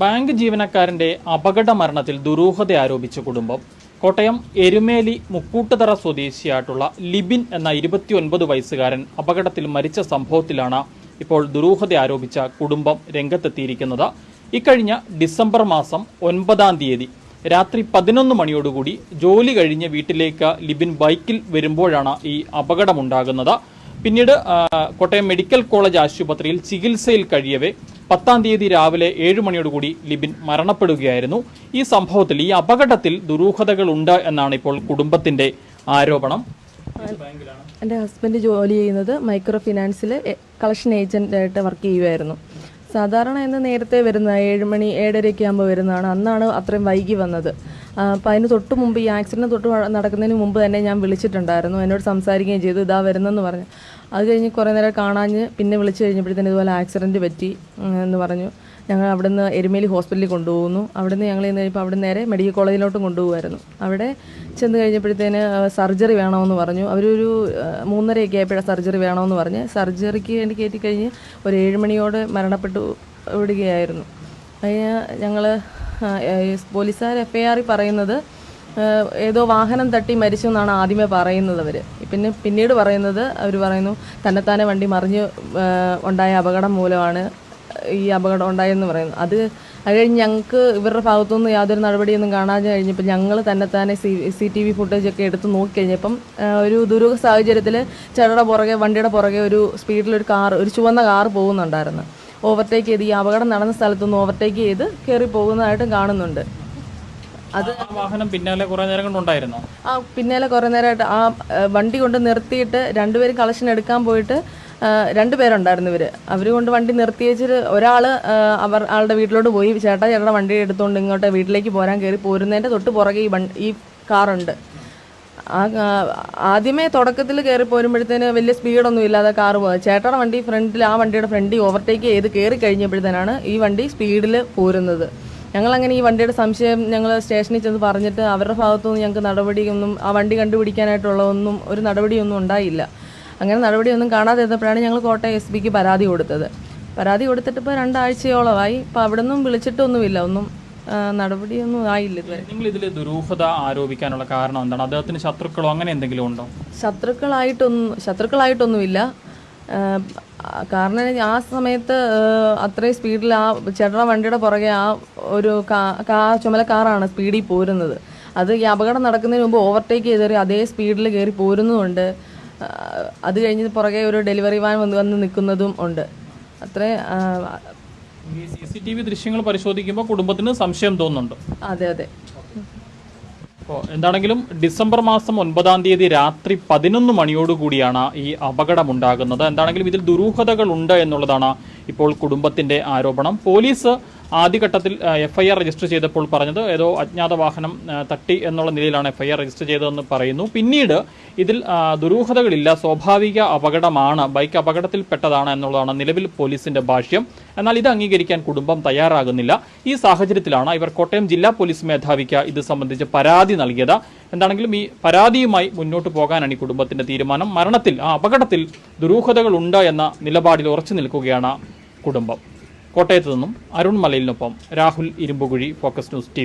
Bank ജീവനക്കാരന്റെ അപകട മരണത്തിൽ ദുരൂഹത ആരോപിച്ച കുടുംബം. കോട്ടയം എരുമേലി മുക്കൂട്ടുതറ സ്വദേശിയായിട്ടുള്ള ലിബിൻ എന്ന ഇരുപത്തിയൊൻപത് വയസ്സുകാരൻ അപകടത്തിൽ മരിച്ച സംഭവത്തിലാണ് ഇപ്പോൾ ദുരൂഹത ആരോപിച്ച കുടുംബം രംഗത്തെത്തിയിരിക്കുന്നത്. ഇക്കഴിഞ്ഞ ഡിസംബർ മാസം ഒൻപതാം തീയതി രാത്രി പതിനൊന്ന് മണിയോടുകൂടി ജോലി കഴിഞ്ഞ് വീട്ടിലേക്ക് ലിബിൻ ബൈക്കിൽ വരുമ്പോഴാണ് ഈ അപകടമുണ്ടാകുന്നത്. പിന്നീട് കോട്ടയം മെഡിക്കൽ കോളേജ് ആശുപത്രിയിൽ ചികിത്സയിൽ കഴിയവേ പത്താം തീയതി രാവിലെ ഏഴ് മണിയോടുകൂടി ലിബിൻ മരണപ്പെടുകയായിരുന്നു. ഈ സംഭവത്തിൽ ഈ അപകടത്തിൽ ദുരൂഹതകളുണ്ട് എന്നാണ് ഇപ്പോൾ കുടുംബത്തിന്റെ ആരോപണം. എന്റെ ഹസ്ബൻഡ് ജോലി ചെയ്യുന്നത് മൈക്രോ ഫിനാൻസിൽ കളക്ഷൻ ഏജന്റായിട്ട് വർക്ക് ചെയ്യുമായിരുന്നു സാധാരണ ഇന്ന് നേരത്തെ വരുന്ന ഏഴ് മണി ഏഴരയൊക്കെ ആകുമ്പോൾ വരുന്നതാണ്. അന്നാണ് അത്രയും വൈകി വന്നത്. അപ്പം അതിന് തൊട്ട് മുമ്പ് ഈ ആക്സിഡന്റ് തൊട്ട് നടക്കുന്നതിന് മുമ്പ് തന്നെ ഞാൻ വിളിച്ചിട്ടുണ്ടായിരുന്നു. എന്നോട് സംസാരിക്കുകയും ചെയ്തു ഇതാ വരുന്നെന്ന് പറഞ്ഞു. അത് കഴിഞ്ഞ് കുറേ നേരം കാണാഞ്ഞ് പിന്നെ വിളിച്ച് കഴിഞ്ഞപ്പോഴത്തേന് ഇതുപോലെ ആക്സിഡന്റ് പറ്റി എന്ന് പറഞ്ഞു. ഞങ്ങൾ അവിടുന്ന് എരുമേലി ഹോസ്പിറ്റലിൽ കൊണ്ടുപോകുന്നു. അവിടുന്ന് ഞങ്ങൾ ഇന്ന് കഴിഞ്ഞപ്പോൾ അവിടെ നേരെ മെഡിക്കൽ കോളേജിലോട്ട് കൊണ്ടുപോകുമായിരുന്നു. അവിടെ ചെന്ന് കഴിഞ്ഞപ്പോഴത്തേന് സർജറി വേണമെന്ന് പറഞ്ഞു. അവരൊരു മൂന്നരയൊക്കെ ആയപ്പോഴാണ് സർജറി വേണമെന്ന് പറഞ്ഞ്. സർജറിക്ക് വേണ്ടി കയറ്റി കഴിഞ്ഞ് ഒരു ഏഴ് മണിയോട് മരണപ്പെട്ടു വിടുകയായിരുന്നു. അതിന് ഞങ്ങൾ പോലീസുകാർ എഫ് ഐ ആറിൽ പറയുന്നത് ഏതോ വാഹനം തട്ടി മരിച്ചു എന്നാണ് ആദ്യമേ പറയുന്നത് അവർ പിന്നെ പിന്നീട് പറയുന്നത് അവർ പറയുന്നു തന്നെത്താനെ വണ്ടി മറിഞ്ഞ് ഉണ്ടായ അപകടം മൂലമാണ് ഈ അപകടം ഉണ്ടായെന്ന് പറയുന്നു. അത് അത് കഴിഞ്ഞ് ഞങ്ങൾക്ക് ഇവരുടെ ഭാഗത്തുനിന്ന് യാതൊരു നടപടിയൊന്നും കാണാതെ കഴിഞ്ഞപ്പോൾ ഞങ്ങൾ തന്നെത്താനെ സി സി ടി വി ഫുട്ടേജൊക്കെ എടുത്ത് നോക്കിക്കഴിഞ്ഞപ്പം ഒരു ദുരൂഹ സാഹചര്യത്തിൽ ചേട്ടയുടെ പുറകെ വണ്ടിയുടെ പുറകെ ഒരു സ്പീഡിലൊരു കാർ ഒരു ചുവന്ന കാർ പോകുന്നുണ്ടായിരുന്നു. ഓവർടേക്ക് ചെയ്ത് ഈ അപകടം നടന്ന സ്ഥലത്തുനിന്ന് ഓവർടേക്ക് ചെയ്ത് കയറി പോകുന്നതായിട്ടും കാണുന്നുണ്ട്. അത് വാഹനം പിന്നാലെ കുറെ നേരം കൊണ്ടുണ്ടായിരുന്നോ ആ പിന്നാലെ കുറേ നേരമായിട്ട് ആ വണ്ടി കൊണ്ട് നിർത്തിയിട്ട് രണ്ടുപേരും കളക്ഷൻ എടുക്കാൻ പോയിട്ട് രണ്ടുപേരുണ്ടായിരുന്നു ഇവർ. അവർ കൊണ്ട് വണ്ടി നിർത്തി വെച്ചിട്ട് ഒരാൾ അവർ ആളുടെ വീട്ടിലോട്ട് പോയി. ചേട്ടാ ചേട്ടാ വണ്ടി എടുത്തുകൊണ്ട് ഇങ്ങോട്ട് വീട്ടിലേക്ക് പോരാൻ കയറി പോരുന്നതിന്റെ തൊട്ട് പുറകെ ഈ വണ്ടി ഈ കാറുണ്ട്. ആ ആദ്യമേ തുടക്കത്തിൽ കയറി പോരുമ്പോഴത്തേന് വലിയ സ്പീഡൊന്നും ഇല്ലാതെ കാറ് പോകാം ചേട്ടയുടെ വണ്ടി ഫ്രണ്ടിൽ ആ വണ്ടിയുടെ ഫ്രണ്ടിൽ ഓവർടേക്ക് ചെയ്ത് കയറി കഴിഞ്ഞപ്പോഴത്തേനാണ് ഈ വണ്ടി സ്പീഡിൽ പോരുന്നത്. ഞങ്ങളങ്ങനെ ഈ വണ്ടിയുടെ സംശയം ഞങ്ങൾ സ്റ്റേഷനിൽ ചെന്ന് പറഞ്ഞിട്ട് അവരുടെ ഭാഗത്തുനിന്ന് ഞങ്ങൾക്ക് നടപടിയൊന്നും ആ വണ്ടി കണ്ടുപിടിക്കാനായിട്ടുള്ള ഒന്നും ഒരു നടപടിയൊന്നും ഉണ്ടായില്ല. അങ്ങനെ നടപടിയൊന്നും കാണാതെ ഇരുന്നപ്പോഴാണ് ഞങ്ങൾ കോട്ടയം എസ് പിക്ക് പരാതി കൊടുത്തത്. പരാതി കൊടുത്തിട്ട് ഇപ്പോൾ രണ്ടാഴ്ചയോളമായി. ഇപ്പോൾ അവിടെ നിന്നും വിളിച്ചിട്ടൊന്നുമില്ല. ഒന്നും നടപടിയൊന്നും ആയില്ല ഇതുവരെ. നിങ്ങൾ ഇതിൽ ദുരൂഹത ആരോപിക്കാനുള്ള കാരണം എന്താണ്? അദ്ദേഹത്തിന് ശത്രുക്കളോ അങ്ങനെ എന്തെങ്കിലും ഉണ്ടോ? ശത്രുക്കളായിട്ടൊന്നും ശത്രുക്കളായിട്ടൊന്നുമില്ല. കാരണം ആ സമയത്ത് അത്രയും സ്പീഡിൽ ആ ചേട്ടയുടെ വണ്ടിയുടെ പുറകെ ആ ഒരു കാ ചുമല കാറാണ് സ്പീഡിൽ പോരുന്നത്. അത് ഈ അപകടം നടക്കുന്നതിന് മുമ്പ് ഓവർടേക്ക് ചെയ്തേറി അതേ സ്പീഡിൽ കയറി പോരുന്നതുണ്ട് അത് കഴിഞ്ഞ് പുറകെ ഒരു ഡെലിവറി വാൻ വന്ന് വന്ന് നിൽക്കുന്നതും ഉണ്ട്. അത്രേ സി സി ടി വി ദൃശ്യങ്ങൾ പരിശോധിക്കുമ്പോൾ കുടുംബത്തിന് സംശയം തോന്നുന്നുണ്ട്. അതെ അതെ. അപ്പോൾ എന്താണെങ്കിലും ഡിസംബർ മാസം ഒൻപതാം തീയതി രാത്രി പതിനൊന്ന് മണിയോടുകൂടിയാണ് ഈ അപകടമുണ്ടാകുന്നത്. എന്താണെങ്കിലും ഇതിൽ ദുരൂഹതകൾ ഉണ്ട് എന്നുള്ളതാണ് ഇപ്പോൾ കുടുംബത്തിന്റെ ആരോപണം. പോലീസ് ആദ്യഘട്ടത്തിൽ എഫ് ഐ ആർ രജിസ്റ്റർ ചെയ്തപ്പോൾ പറഞ്ഞത് ഏതോ അജ്ഞാത വാഹനം തട്ടി എന്നുള്ള നിലയിലാണ് എഫ് ഐ ആർ രജിസ്റ്റർ ചെയ്തതെന്ന് പറയുന്നു. പിന്നീട് ഇതിൽ ദുരൂഹതകളില്ല സ്വാഭാവിക അപകടമാണ് ബൈക്ക് അപകടത്തിൽപ്പെട്ടതാണ് എന്നുള്ളതാണ് നിലവിൽ പോലീസിന്റെ ഭാഷ്യം. എന്നാൽ ഇത് അംഗീകരിക്കാൻ കുടുംബം തയ്യാറാകുന്നില്ല. ഈ സാഹചര്യത്തിലാണ് ഇവർ കോട്ടയം ജില്ലാ പോലീസ് മേധാവിക്ക് ഇത് സംബന്ധിച്ച് പരാതി നൽകിയത്. എന്താണെങ്കിലും ഈ പരാതിയുമായി മുന്നോട്ട് പോകാനാണ് ഈ കുടുംബത്തിന്റെ തീരുമാനം. മരണത്തിൽ ആ അപകടത്തിൽ ദുരൂഹതകൾ ഉണ്ട് എന്ന നിലപാടിൽ ഉറച്ചു നിൽക്കുകയാണ് കുടുംബം. കോട്ടയത്ത് നിന്നും Arun മലയിലിനൊപ്പം Rahul Irumbukuzhi focus news T